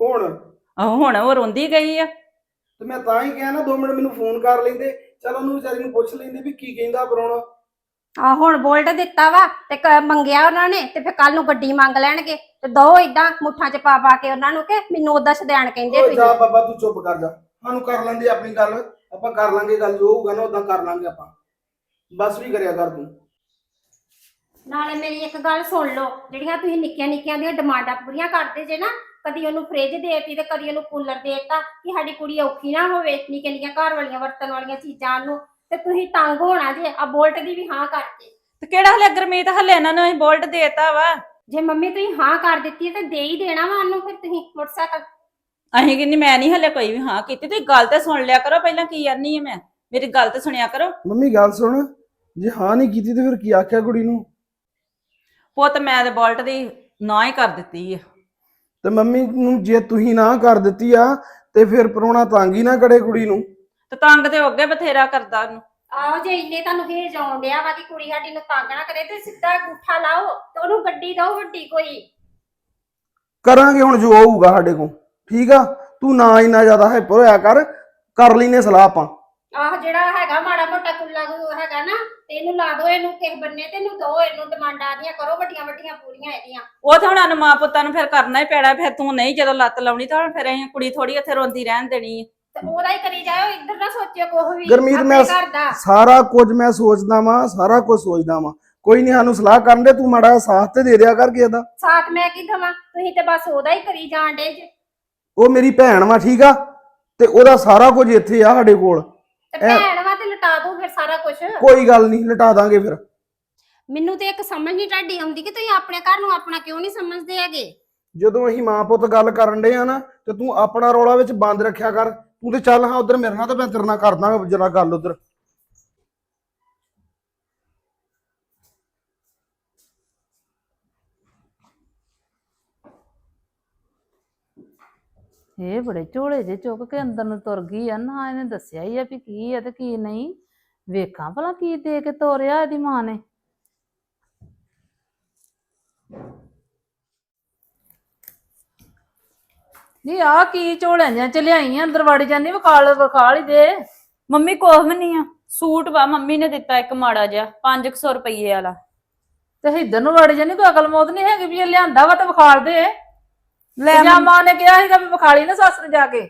ਹੁਣ ਆਹੋ ਹੁਣ ਉਹ ਰੋਂਦੀ ਗਈ ਆ। ਤੇ ਮੈਂ ਤਾਂ ਹੀ ਕਿਹਾ ਨਾ 2 ਮਿੰਟ ਮੈਨੂੰ ਫੋਨ ਕਰ ਲੈਂਦੇ। ਚਲ ਉਹਨੂੰ ਵਿਚਾਰੀ ਨੂੰ ਪੁੱਛ ਲੈਂਦੇ ਵੀ ਕੀ ਕਹਿੰਦਾ ਪਰੋਣਾ। ਆ ਹੁਣ ਬੋਲਟ ਦਿੱਤਾ ਵਾ ਤੇ ਕ- ਮੰਗਿਆ ਉਹਨਾਂ ਨੇ ਤੇ ਫਿਰ ਕੱਲ ਨੂੰ ਗੱਡੀ ਮੰਗ ਲੈਣਗੇ ਤੇ ਦੋ ਇਦਾਂ ਮੁੱਠਾਂ ਚ ਪਾ ਪਾ ਕੇ ਉਹਨਾਂ ਨੂੰ ਕਿ ਮੈਨੂੰ ਉਹਦਾ ਸਦੈਣ ਕਹਿੰਦੇ ਓ ਤੁਸੀਂ ਜਾ ਬਾਬਾ ਤੂੰ ਚੁੱਪ ਕਰ ਜਾ। ਸਾਨੂੰ ਕਰ ਲੈਂਦੇ ਆਪਣੀ ਗੱਲ ਆਪਾਂ ਕਰ ਲਾਂਗੇ ਗੱਲ ਜੋ ਹੋਊਗਾ ਨਾ ਉਦਾਂ ਕਰ ਲਾਂਗੇ ਆਪਾਂ। ਬਸ ਵੀ ਕਰਿਆ ਕਰ ਤੂੰ। ਨਾਲੇ ਮੇਰੀ ਇੱਕ ਗੱਲ ਸੁਣ ਲਓ ਜਿਹੜੀਆਂ ਤੁਸੀਂ ਨਿੱਕੀਆਂ ਨਿੱਕੀਆਂ ਦੀਆਂ ਡਿਮਾਂਡਾਂ ਪੂਰੀਆਂ ਕਰਦੇ ਜੇ ਨਾ ਕਦੀ ਉਹਨੂੰ ਫ੍ਰਿਜ ਦੇਤੀ ਤੇ ਕਦੀ ਉਹਨੂੰ ਕੂਲਰ ਦੇਤਾ ਕਿ ਸਾਡੀ ਕੁੜੀ ਔਖੀ ਨਾ ਹੋਵੇ ਨਿੱਕੀਆਂ ਨਿੱਕੀਆਂ ਘਰ ਵਾਲੀਆਂ ਵਰਤਣ ਵਾਲੀਆਂ ਚੀਜ਼ਾਂ ਨੂੰ। ਤੇ ਤੁਸੀਂ ਤੰਗ ਹੋਣਾ ਜੇ ਆ ਬੋਲਟ ਦੀ ਵੀ ਹਾਂ ਕਰਤੇ ਤੇ ਕਿਹੜਾ ਹਲੇ ਗਰਮੀਤ ਹਲੇ ਇਹਨਾਂ ਨੂੰ ਅਸੀਂ ਬੋਲਟ ਦੇਤਾ ਵਾ? ਜੇ ਮੰਮੀ ਤੁਸੀਂ ਹਾਂ ਕਰ ਦਿੱਤੀ ਹੈ ਤੇ ਦੇ ਹੀ ਦੇਣਾ ਵਾ ਉਹਨੂੰ ਫਿਰ ਤੁਸੀਂ ਮੋਟਰਸਾਈਕਲ। ਅਸੀਂ ਕਹਿੰਦੀ ਮੈਂ ਨਹੀਂ ਹਲੇ ਕੋਈ ਵੀ ਹਾਂ ਕੀਤੀ ਤੁਸੀਂ ਗੱਲ ਤੇ ਸੁਣ ਲਿਆ ਕਰੋ ਪਹਿਲਾਂ ਕੀ ਕਰਨੀ ਹੈ ਮੈਂ। ਮੇਰੀ ਗੱਲ ਤੇ ਸੁਣਿਆ ਕਰੋ। ਮੰਮੀ ਗੱਲ ਸੁਣ। ਜੇ ਹਾਂ ਨਹੀਂ ਕੀਤੀ ਤੇ ਫਿਰ ਕੀ ਆਖਿਆ ਕੁੜੀ ਨੂੰ? ਪੁੱਤ ਮੈਂ ਤੇ ਬੋਲਟ ਦੀ ਨਾ ਹੀ ਕਰ ਦਿੱਤੀ ਆ। ਤੇ ਮੰਮੀ ਨੂੰ ਜੇ ਤੁਸੀਂ ਨਾ ਕਰ ਦਿੱਤੀ ਆ ਤੇ ਫਿਰ ਪਰੋਣਾ ਤੰਗ ਹੀ ਨਾ ਕਰੇ ਕੁੜੀ ਨੂੰ। ਤੇ ਤੰਗ ਤੇ ਉਹ ਅੱਗੇ ਬਥੇਰਾ ਕਰਦਾ ਉਹਨੂੰ। ਆਹੋ ਜੇ ਇੰਨੇ ਤੁਹਾਨੂੰ ਹੇਜ ਆਉਣ ਡਿਆ ਵਾ ਕਿ ਕੁੜੀ ਸਾਡੀ ਨੂੰ ਤੰਗ ਨਾ ਕਰੇ ਤੇ ਸਿੱਧਾ ਅੰਗੂਠਾ ਲਾਓ ਤੇ ਉਹਨੂੰ ਗੱਡੀ ਦਿਓ ਵੱਡੀ ਕੋਈ। ਕਰਾਂਗੇ ਹੁਣ ਜੋ ਹੋਊਗਾ ਸਾਡੇ ਕੋਲ। ਠੀਕ ਆ? ਤੂੰ ਨਾ ਇੰਨਾ ਜ਼ਿਆਦਾ ਹਾਈਪਰ ਹੋਇਆ ਕਰ ਕਰ ਲੈਨੇ ਸਲਾਹ ਆਪਾਂ। ਆਹ ਜਿਹੜਾ ਹੈਗਾ ਮਾੜਾ ਮੋਟਾ ਕੁੱਲਾ ਕੁ ਹੈਗਾ ਨਾ ਤੇ ਇਹਨੂੰ ਲਾ ਦਿਓ ਇਹਨੂੰ ਕਿਸੇ ਬੰਨੇ ਤੇ ਇਹਨੂੰ ਦੋ ਇਹਨੂੰ ਡਿਮਾਂਡਾਂ ਦੀਆਂ ਕਰੋ ਵੱਡੀਆਂ ਵੱਡੀਆਂ ਪੂਰੀਆਂ ਇਹਦੀਆਂ। ਉਹ ਤਾਂ ਹੁਣ ਸਾਨੂੰ ਮਾਂ ਪੁੱਤਾਂ ਨੂੰ ਫਿਰ ਕਰਨਾ ਹੀ ਪੈਣਾ ਫਿਰ ਤੂੰ ਨਹੀਂ ਜਦੋਂ ਲੱਤ ਲਾਉਣੀ ਤਾਂ ਹੁਣ ਫਿਰ ਅਸੀਂ ਕੁੜੀ ਥੋੜੀ ਇੱਥੇ ਰੋਂਦੀ ਰਹਿਣ ਦੇਣੀ ਆ। ਤੇ ਉਹਦਾ ਹੀ ਕਰੀ ਜਾਓ ਇੱਧਰ ਨਾ ਸੋਚਿਓ ਕੁਛ ਵੀ ਗੁਰਮੀਤ, ਆਪਣੇ ਮੈਂ- ਘਰ ਦਾ। ਸਾਰਾ ਕੁਝ ਮੈਂ ਸੋਚਦਾ ਵਾਂ ਸਾਰਾ ਕੁਝ ਸੋਚਦਾ ਵਾਂ। ਕੋਈ ਨਹੀਂ ਸਾਨੂੰ ਸਲਾਹ ਕਰਨ ਦੇ ਤੂੰ ਮਾੜਾ ਜਿਹਾ ਸਾਥ ਤੇ ਦੇ ਦਿਆ ਕਰ ਕਿਸੇ ਦਾ। ਸਾਥ ਮੈਂ ਕੀ ਦਵਾਂ? ਤੁਸੀਂ ਤੇ ਬਸ ਉਹਦਾ ਹੀ ਕਰੀ ਜਾਣ ਡੇ ਜੇ। ਉਹ ਮੇਰੀ ਭੈਣ ਵਾ ਠੀਕ ਆ? ਤੇ ਉਹਦਾ ਸਾਰਾ ਕੁਝ ਇੱਥੇ ਆ ਸਾਡੇ ਕੋਲ। ਤੇ ਭੈਣ ਵਾ ਤੇ ਲਟਾ ਦੋ ਫਿਰ ਸਾਰਾ ਕੁਝ ਕੋਈ ਗੱਲ ਨਹੀਂ ਲਟਾ ਦਾਂਗੇ ਫਿਰ। ਮੈਨੂੰ ਤੇ ਇੱਕ ਸਮਝ ਨਹੀਂ ਤੁਹਾਡੀ ਆਉਂਦੀ ਕਿ ਤੁਸੀਂ ਆਪਣੇ ਘਰ ਨੂੰ ਆਪਣਾ ਕਿਉਂ ਨਹੀਂ ਸਮਝਦੇ ਹੈਗੇ? ਜਦੋਂ ਅਸੀਂ ਮਾਂ ਪੁੱਤ ਗੱਲ ਕਰਨ ਦੇ ਆ ਨਾ ਤੇ ਤੂੰ ਆਪਣਾ ਰੌਲਾ ਵਿੱਚ ਬੰਦ ਰੱਖਿਆ ਕਰ। ਤੂੰ ਤੇ ਚੱਲ, ਹਾਂ, ਉਧਰ ਮੇਰੇ ਨਾਲ ਤਾਂ ਮੈਂ ਤੇਰੇ ਨਾਲ ਕਰਦਾ ਜਰਾ ਗੱਲ ਉਧਰ। ਇਹ ਬੜੇ ਝੋਲੇ ਜੇ ਚੁੱਕ ਕੇ ਅੰਦਰ ਨੂੰ ਤੁਰ ਗਈ ਆ, ਨਾ ਇਹਨੇ ਦੱਸਿਆ ਹੀ ਆ ਵੀ ਕੀ ਆ ਤੇ ਕੀ ਨਹੀਂ। ਵੇਖਾਂ ਭਲਾ ਕੀ ਦੇ ਕੇ ਤੋਰਿਆ ਇਹਦੀ ਮਾਂ ਨੇ। ਨਹੀਂ ਆ ਕੀ ਝੋਲਿਆਂ ਜਾਂ ਚ ਲਿਆਈ ਆ ਅੰਦਰ ਵੜ ਜਾਂਦੀ ਵਿਖਾਲ ਵਿਖਾਲ ਹੀ ਦੇ। ਮੰਮੀ ਕੁਛ ਵੀ ਨਹੀਂ ਆ। ਸੂਟ ਵਾ ਮੰਮੀ ਨੇ ਦਿੱਤਾ ਇੱਕ ਮਾੜਾ ਜਿਹਾ 500 ਰੁਪਏ ਵਾਲਾ। ਤੇ ਇੱਧਰ ਨੂੰ ਵੜ ਜਾਂਦੀ ਕੋਈ ਅਕਲ ਮੌਤ ਨਹੀਂ ਹੈਗੀ ਵੀ ਇਹ ਲਿਆਂਦਾ ਵਾ ਤੇ ਵਿਖਾਲ ਦੇ। ਲੈ ਜਾਂ ਮਾਂ ਨੇ ਕਿਹਾ ਸੀਗਾ ਵੀ ਵਿਖਾਲੀ ਨਾ ਸੱਸ ਨੂੰ ਜਾ ਕੇ।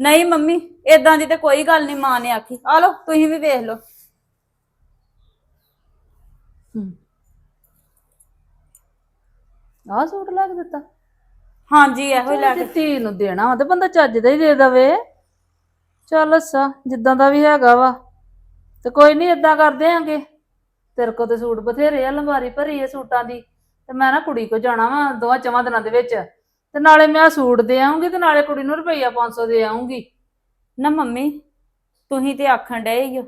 ਨਹੀਂ ਮੰਮੀ ਏਦਾਂ ਦੀ ਤੇ ਕੋਈ ਗੱਲ ਨਹੀਂ ਮਾਂ ਨੇ ਆਖੀ। ਆ ਲਓ ਤੁਸੀਂ ਵੀ ਵੇਖ ਲਓ। ਆਹ ਸੂਟ ਲੈ ਕੇ ਦਿੱਤਾ। ਹਾਂਜੀ ਇਹੋ ਹੀ ਲੈ ਕੇ ਧੀ ਨੂੰ ਦੇਣਾ ਵਾ ਤੇ ਬੰਦਾ ਚੱਜ ਦਾ ਹੀ ਦੇ ਦਵੇ। ਚੱਲ ਅੱਛਾ ਜਿੱਦਾਂ ਦਾ ਵੀ ਹੈਗਾ ਵਾ। ਤੇ ਕੋਈ ਨਹੀਂ ਇਦਾਂ ਕਰਦੇ ਆਂਗੇ। ਤੇਰੇ ਕੋਲ ਤੇ ਸੂਟ ਬਥੇਰੇ ਆ ਲੰਬਾਰੀ ਭਰੀ ਆ ਸੂਟਾਂ ਦੀ। ਤੇ ਮੈਂ ਨਾ ਕੁੜੀ ਕੋ ਜਾਣਾ ਵਾ ਦੋਵਾਂ ਚਵਾਂ ਦਿਨਾਂ ਦੇ ਵਿੱਚ। ਤੇ ਨਾਲੇ ਮੈਂ ਸੂਟ ਦੇ ਆਉਂਗੀ ਤੇ ਨਾਲੇ ਕੁੜੀ ਨੂੰ ਰੁਪਈਆ 500 ਦੇ ਆਉਂਗੀ ਨਾ ਮੰਮੀ ਤੁਸੀਂ ਤੇ ਆਖਣ ਡਏ ਹੀ ਹੋ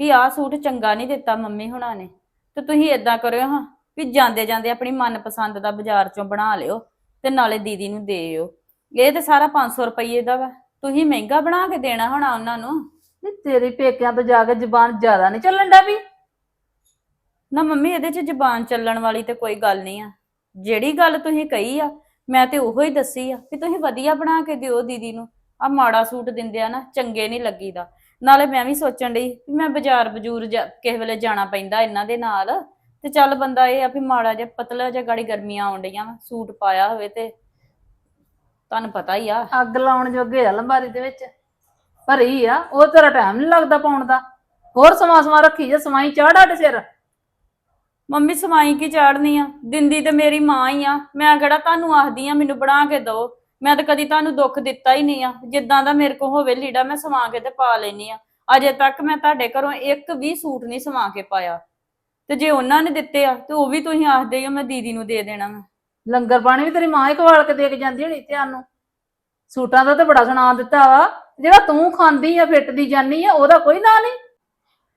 ਵੀ ਆਹ ਸੂਟ ਚੰਗਾ ਨਹੀਂ ਦਿੱਤਾ ਮੰਮੀ ਹੁਣਾਂ ਨੇ। ਤੇ ਤੁਸੀਂ ਏਦਾਂ ਕਰਿਓ ਹਾਂ ਵੀ ਜਾਂਦੇ ਜਾਂਦੇ ਆਪਣੀ ਮਨਪਸੰਦ ਦਾ ਬਾਜ਼ਾਰ ਚੋਂ ਬਣਾ ਲਿਓ। ਤੇ ਨਾਲੇ ਦੀਦੀ ਨੂੰ ਦੇਇਓ ਇਹ ਤੇ ਸਾਰਾ 500 ਰੁਪਏ ਦਾ ਵਾ। ਤੁਸੀਂ ਮਹਿੰਗਾ ਬਣਾ ਕੇ ਦੇਣਾ ਹੋਣਾ ਉਹਨਾਂ ਨੂੰ। ਨਹੀਂ ਤੇਰੀ ਪੇਕਿਆਂ ਤੋਂ ਜਾ ਕੇ ਜ਼ਬਾਨ ਜ਼ਿਆਦਾ ਨਹੀਂ ਚੱਲਣ ਦਾ ਵੀ। ਨਾ ਮੰਮੀ ਇਹਦੇ 'ਚ ਜ਼ਬਾਨ ਚੱਲਣ ਵਾਲੀ ਤੇ ਕੋਈ ਗੱਲ ਨਹੀਂ ਆ। ਜਿਹੜੀ ਗੱਲ ਤੁਸੀਂ ਕਹੀ ਆ ਮੈਂ ਤੇ ਉਹੋ ਹੀ ਦੱਸੀ ਆ ਕਿ ਤੁਸੀਂ ਵਧੀਆ ਬਣਾ ਕੇ ਦਿਓ ਦੀਦੀ ਨੂੰ। ਆ ਮਾੜਾ ਸੂਟ ਦਿੰਦੇ ਆ ਨਾ ਚੰਗੇ ਨਹੀਂ ਲੱਗੀਦਾ। ਨਾਲੇ ਮੈਂ ਵੀ ਸੋਚਣ ਡਈ ਵੀ ਮੈਂ ਬਾਜ਼ਾਰ ਬਜੂਰ ਜਾ- ਕਿਸੇ ਵੇਲੇ ਜਾਣਾ ਪੈਂਦਾ ਇਹਨਾਂ ਦੇ ਨਾਲ। ਤੇ ਚੱਲ ਬੰਦਾ ਇਹ ਆ ਵੀ ਮਾੜਾ ਜਿਹਾ ਪਤਲਾ ਜਿਹਾ ਗਾੜੀ ਗਰਮੀਆਂ ਆਉਣ ਡਈਆਂ ਵਾ ਸੂਟ ਪਾਇਆ ਹੋਵੇ ਤੇ ਤੁਹਾਨੂੰ ਪਤਾ ਹੀ ਆ। ਅੱਗ ਲਾਉਣ ਜੋਗੇ ਆ ਲੰਬਾਰੀ ਦੇ ਵਿੱਚ। ਭਰੀ ਆ ਉਹ ਤੇਰਾ ਟਾਈਮ ਨਹੀਂ ਲੱਗਦਾ ਪਾਉਣ ਦਾ। ਹੋਰ ਸਮਾਂ ਸਮਾਂ ਰੱਖੀ ਜੇ ਸਮਾਈ ਚਾੜ ਅੱਡ ਸਿਰ। ਮੰਮੀ ਸਵਾਈ ਕੀ ਚਾੜਨੀ ਆ? ਦਿੰਦੀ ਤੇ ਮੇਰੀ ਮਾਂ ਹੀ ਆ। ਮੈਂ ਕਿਹੜਾ ਤੁਹਾਨੂੰ ਆਖਦੀ ਆ ਮੈਨੂੰ ਬਣਾ ਕੇ ਦਿਓ। ਮੈਂ ਤਾਂ ਕਦੀ ਤੁਹਾਨੂੰ ਦੁੱਖ ਦਿੱਤਾ ਹੀ ਨਹੀਂ ਆ। ਜਿੱਦਾਂ ਦਾ ਮੇਰੇ ਕੋ ਹੋਵੇ ਲੀੜਾ ਮੈਂ ਸਵਾ ਕੇ ਤੇ ਪਾ ਲੈਣੀ ਆ। ਅਜੇ ਤੱਕ ਮੈਂ ਤੁਹਾਡੇ ਘਰੋਂ ਇੱਕ ਵੀ ਸੂਟ ਨਹੀਂ ਸਵਾ ਕੇ ਪਾਇਆ। ਤੇ ਜੇ ਉਹਨਾਂ ਨੇ ਦਿੱਤੇ ਆ ਤੇ ਉਹ ਵੀ ਤੁਸੀਂ ਆਖਦੇ ਹੋ ਮੈਂ ਦੀਦੀ ਨੂੰ ਦੇ ਦੇਣਾ ਵਾ। ਲੰਗਰ ਪਾਣੀ ਵੀ ਤੇਰੀ ਮਾਂ ਹੀ ਖਵਾਲ ਕੇ ਦੇ ਕੇ ਜਾਂਦੀ ਹੋਣੀ ਧਿਆਨ ਨੂੰ। ਸੂਟਾਂ ਦਾ ਤੇ ਬੜਾ ਸੁਣਾ ਦਿੱਤਾ ਵਾ ਜਿਹੜਾ ਤੂੰ ਖਾਂਦੀ ਆ ਫਿੱਟਦੀ ਜਾਨੀ ਆ ਉਹਦਾ ਕੋਈ ਨਾਂ ਨਹੀਂ।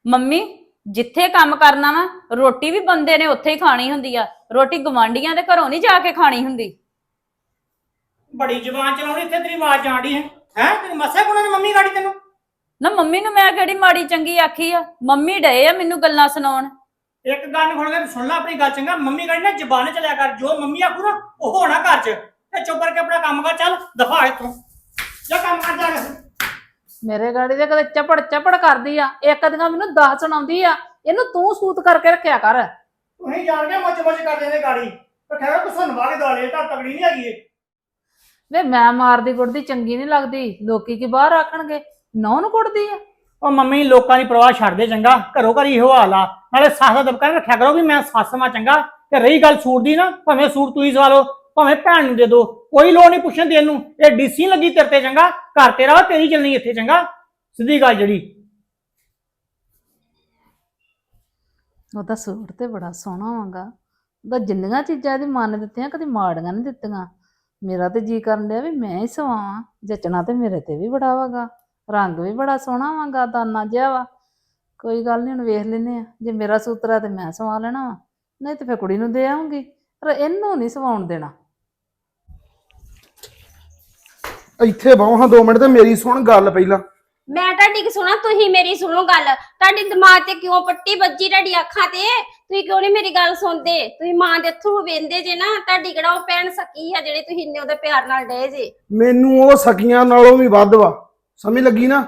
ਮੰਮੀ ਜਿੱਥੇ ਕੰਮ ਕਰਨਾ ਵਾ ਰੋਟੀ ਵੀ ਬੰਦੇ ਨੇ ਉੱਥੇ ਹੀ ਖਾਣੀ ਹੁੰਦੀ ਆ। ਰੋਟੀ ਗਵਾਂਢੀਆਂ ਦੇ ਘਰੋਂ ਨਹੀਂ ਜਾ ਕੇ ਖਾਣੀ ਹੁੰਦੀ। ਬੜੀ ਜ਼ਬਾਨ ਚਲਾਉਣੀ ਇੱਥੇ ਤੇਰੀ ਆਵਾਜ਼ ਜਾਣੀ ਹੈ। ਹੈ ਤੇਰੀ ਮੱਸੇ ਕੋਣਾ ਨੇ ਮੰਮੀ ਗਾੜੀ ਤੈਨੂੰ? ਨਾ ਮੰਮੀ ਨੂੰ ਮੈਂ ਕਿਹੜੀ ਮਾੜੀ ਚੰਗੀ ਆਖੀ ਆ? ਮੰਮੀ ਡਏ ਆ ਮੈਨੂੰ ਗੱਲਾਂ ਸੁਣਾਉਣ। ਇੱਕ ਗੱਲ ਖੋਲ ਕੇ ਸੁਣ ਲੈ ਆਪਣੀ ਗੱਲ ਚੰਗਾ ਮੰਮੀ ਗਾੜੀ ਨਾ ਜ਼ਬਾਨ ਚਲਿਆ ਕਰ ਜੋ ਮੰਮੀ ਆਖੂ ਨਾ ਉਹ ਹੋਣਾ ਘਰ 'ਚ। ਤੇ ਚੁੱਪ ਕਰਕੇ ਆਪਣਾ ਕੰਮ ਕਰ ਚੱਲ ਦਫਾ ਇੱਥੋਂ। ਜਾ ਕੰਮ ਕਰ ਜਾ ਕੇ। ਮੇਰੇ ਗਾੜੀ ਦੇ ਕਦੇ ਚਪੜ ਚਪੜ ਕਰਦੀ ਆ ਇੱਕ ਦੀਆਂ ਮੈਨੂੰ 10 ਸੁਣਾਉਂਦੀ ਆ ਇਹਨੂੰ ਤੂੰ ਸੂਤ ਕਰਕੇ ਰੱਖਿਆ ਕਰ। ਤੁਸੀਂ ਜਾਣ ਕੇ ਮੁੱਚ ਮੁੱਚ ਕਰਦੇ ਨੇ ਗਾੜੀ। ਤੇ ਠਹਿਰ ਕੋ ਸੁਣਵਾ ਕੇ ਦਵਾਲੇ ਤਾਂ ਤਗੜੀ ਨਹੀਂ ਹੈਗੀ ਇਹ। ਵੇ ਮੈਂ ਮਾਰਦੀ ਕੁੱਟਦੀ ਚੰਗੀ ਨਹੀਂ ਲੱਗਦੀ। ਲੋਕੀ ਕੀ ਬਾਹਰ ਆਖਣਗੇ? ਨੌ ਨੂੰ ਕੁੱਟਦੀ ਆ। ਉਹ ਮੰਮੀ ਲੋਕਾਂ ਦੀ ਪਰਵਾਹ ਛੱਡ ਦੇ ਚੰਗਾ, ਘਰੋਂ ਘਰ ਇਹੋ ਹਾਲ ਆ। ਨਾਲੇ ਸੱਸ ਦਾ ਦਬਕਾ ਰੱਖਿਆ ਕਰੋ ਵੀ ਮੈਂ ਸੱਸ ਮਾਂ ਚੰਗਾ, ਤੇ ਰਹੀ ਗੱਲ ਸੂਟ ਦੀ ਨਾ, ਭਾਵੇਂ ਸੂਟ ਤੁਸੀਂ ਸਵਾ ਲਓ, ਭਾਵੇਂ ਭੈਣ ਨੂੰ ਦੇ ਦਿਓ ਕੋਈ ਲੋੜ ਨਹੀਂ ਪੁੱਛਣ ਦੇਣ ਨੂੰ। ਇਹ ਡੀਸੀ ਲੱਗੀ ਤੇਰੇ ਤੇ ਚੰਗਾ, ਘਰ ਤੇਰਾ ਵਾ, ਤੇਰੀ ਚੱਲਣੀ ਇੱਥੇ ਚੰਗਾ। ਸਿੱਧੀ ਗੱਲ ਜਿਹੜੀ। ਉਹਦਾ ਸੂਟ ਤੇ ਬੜਾ ਸੋਹਣਾ ਵਾਂਗਾ। ਉਹਦਾ ਜਿੰਨੀਆਂ ਚੀਜ਼ਾਂ ਇਹਦੇ ਮਨ ਦਿੱਤੀਆਂ, ਕਦੇ ਮਾੜੀਆਂ ਨਹੀਂ ਦਿੱਤੀਆਂ। ਮੇਰਾ ਤੇ ਜੀ ਕਰਨ ਡਿਆ ਵੀ ਮੈਂ ਹੀ ਸਵਾਵਾਂ ਜਚਣਾ ਤੇ ਮੇਰੇ ਤੇ ਵੀ ਬੜਾ ਵਾਗਾ। ਰੰਗ ਵੀ ਬੜਾ ਸੋਹਣਾ ਵਾਂਗਾ ਦਾਨਾ ਜਿਹਾ ਵਾ। ਕੋਈ ਗੱਲ ਨਹੀਂ ਹੁਣ ਵੇਖ ਲੈਨੇ ਆ। ਜੇ ਮੇਰਾ ਸੂਤਰਾ ਤੇ ਮੈਂ ਸਵਾ ਲੈਣਾ ਵਾ। ਨਹੀਂ ਤੇ ਫੇਰ ਕੁੜੀ ਨੂੰ ਦੇ ਆਉਂਗੀ ਪਰ ਇਹਨੂੰ ਨਹੀਂ ਸਵਾਉਣ ਦੇਣਾ। ਇੱਥੇ ਬਹੁ ਹਾਂ 2 ਮਿੰਟ ਤੇ ਮੇਰੀ ਸੁਣ ਗੱਲ ਪਹਿਲਾਂ। ਮੈਂ ਤੁਹਾਡੀ ਕੀ ਸੁਣਾ ਤੁਸੀਂ ਮੇਰੀ ਸੁਣੋ ਗੱਲ। ਤੁਹਾਡੇ ਦਿਮਾਗ ਤੇ ਕਿਉਂ ਪੱਟੀ ਵੱਜੀ ਤੁਹਾਡੀ ਅੱਖਾਂ ਤੇ? ਤੁਸੀਂ ਕਿਉਂ ਨਹੀਂ ਮੇਰੀ ਗੱਲ ਸੁਣਦੇ? ਤੁਸੀਂ ਮਾਂ ਦੇ ਥਰੂ ਵੇਂਦੇ ਜੇ ਨਾ ਤੁਹਾਡੀ ਕਿਹੜਾ ਉਹ ਭੈਣ ਸਕੀ ਆ ਜਿਹੜੇ ਤੁਸੀਂ ਇੰਨੇ ਉਹਦੇ ਪਿਆਰ ਨਾਲ ਡੇ ਜੇ? ਮੈਨੂੰ ਉਹ ਸਕੀਆਂ ਨਾਲੋਂ ਵੀ ਵੱਧ ਵਾ। ਸਮਝ ਲੱਗੀ ਨਾ?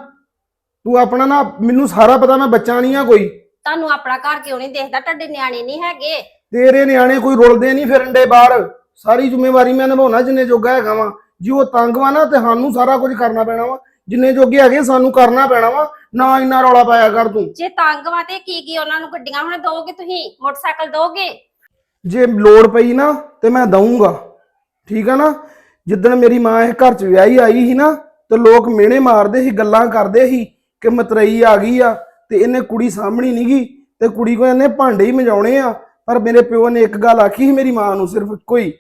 ਤੂੰ ਆਪਣਾ ਨਾ ਮੈਨੂੰ ਸਾਰਾ ਪਤਾ ਮੈਂ ਬੱਚਾ ਨਹੀਂ ਆ ਕੋਈ। ਤੁਹਾਨੂੰ ਆਪਣਾ ਘਰ ਕਿਉਂ ਨਹੀਂ ਦੇਖਦਾ? ਤੁਹਾਡੇ ਨਿਆਣੇ ਨਹੀਂ ਹੈਗੇ। ਤੇਰੇ ਨਿਆਣੇ ਕੋਈ ਰੁਲਦੇ ਨਹੀਂ ਫਿਰਨ ਦੇ ਬਾਹਰ। ਸਾਰੀ ਜ਼ਿੰਮੇਵਾਰੀ ਮੈਂ ਨਿਭਾਉਣਾ ਜਿੰਨੇ ਜੋਗਾ ਹੈਗਾ ਵਾ। ਜੇ ਉਹ ਤੰਗ ਵਾ ਨਾ ਤੇ ਸਾਨੂੰ ਸਾਰਾ ਕੁਝ ਕਰਨਾ ਪੈਣਾ ਵਾ। ਜਿੰਨੇ ਜੋਗੇ ਹੈਗੇ ਸਾਨੂੰ ਕਰਨਾ ਪੈਣਾ ਵਾ। ਨਾ ਇੰਨਾ ਰੌਲਾ ਪਾਇਆ ਕਰ ਤੂੰ। ਜੇ ਤੰਗ ਵਾ ਤੇ ਕੀ ਕੀ ਉਹਨਾਂ ਨੂੰ ਗੱਡੀਆਂ ਹੁਣ ਦੋਗੇ ਤੁਸੀਂ? ਮੋਟਰਸਾਈਕਲ ਦੋਗੇ? ਜੇ ਲੋੜ ਪਈ ਨਾ ਤੇ ਮੈਂ ਦਊਂਗਾ। ਠੀਕ ਆ ਨਾ? ਜਿੱਦਣ ਮੇਰੀ ਮਾਂ ਇਹ ਘਰ ਚ ਵਿਆਹੀ ਆਈ ਸੀ ਨਾ ਤੇ ਲੋਕ ਮਿਹਣੇ ਮਾਰਦੇ ਸੀ, ਗੱਲਾਂ ਕਰਦੇ ਸੀ ਕਿ ਮਤਰਈ ਆ ਗਈ ਆ ਤੇ ਇਹਨੇ ਕੁੜੀ ਸਾਹਮਣੀ ਨੀ ਗੀ ਤੇ ਕੁੜੀ ਕੋ ਇਹਨੇ ਭਾਂਡੇ ਹੀ ਮਜਾਉਣੇ ਆ। ਪਰ ਮੇਰੇ ਪਿਓ ਨੇ ਇੱਕ ਗੱਲ ਆਖੀ ਸੀ ਮੇਰੀ ਮਾਂ ਨੂੰ ਸਿਰਫ ਇੱਕੋ ਹੀ